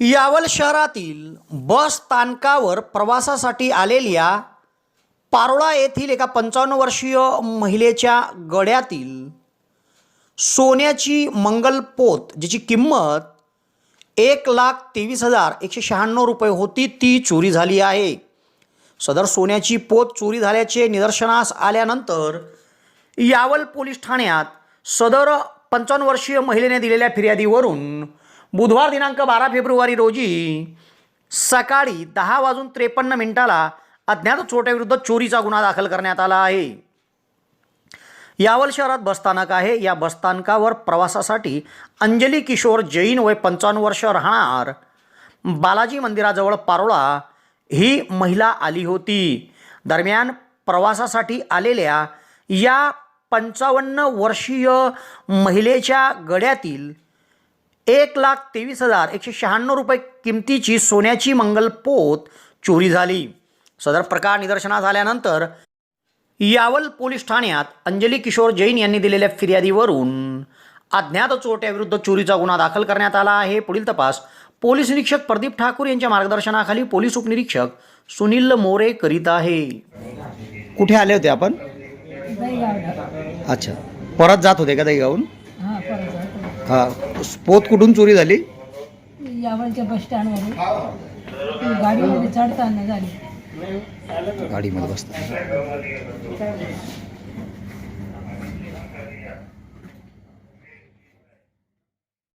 यावल शहरातील बस स्थानकावर प्रवासासाठी आलेल्या पारोळा येथील एका पंचावन्न वर्षीय महिलेच्या गड्यातील सोन्याची मंगलपोत ज्याची किंमत एक लाख तेवीस हजार एकशे शहाण्णव रुपये होती ती चोरी झाली आहे. सदर सोन्याची पोत चोरी झाल्याचे निदर्शनास आल्यानंतर यावल पोलीस ठाण्यात सदर पंचावन्न वर्षीय महिलेने दिलेल्या फिर्यादीवरून बुधवार दिनांक बारा फेब्रुवारी रोजी सकाळी दहा वाजून त्रेपन्न मिनिटाला अज्ञात चोट्याविरुद्ध चोरीचा गुन्हा दाखल करण्यात आला आहे. यावल शहरात बसस्थानक आहे. या बसस्थानकावर प्रवासासाठी अंजली किशोर जैन वय पंचावन्न वर्ष राहणार. बालाजी मंदिराजवळ पारोळा ही महिला आली होती. दरम्यान प्रवासासाठी आलेल्या या पंचावन्न वर्षीय महिलेच्या गड्यातील एक लाख तेवीस हजार एकशे शहाण्णव रुपये किमतीची सोन्याची मंगलपोत चोरी झाली. सदर प्रकार निदर्शनास आल्यानंतर यावल पोलीस ठाण्यात अंजली किशोर जैन यांनी दिलेल्या फिर्यादीवरून अज्ञात चोरट्याविरुद्ध चोरीचा गुन्हा दाखल करण्यात आला आहे. पुढील तपास पोलीस निरीक्षक प्रदीप ठाकूर यांच्या मार्गदर्शनाखाली पोलीस उपनिरीक्षक सुनील मोरे करीत आहे. कुठे आले होते आपण? अच्छा. परत जात होते का दहीगावून हां. परत जातो. हा पोत कुठून चोरी झाली? यावलच्या बस स्टँडवरून. गाडीमध्ये चढताना झाली. गाडीमध्ये बसता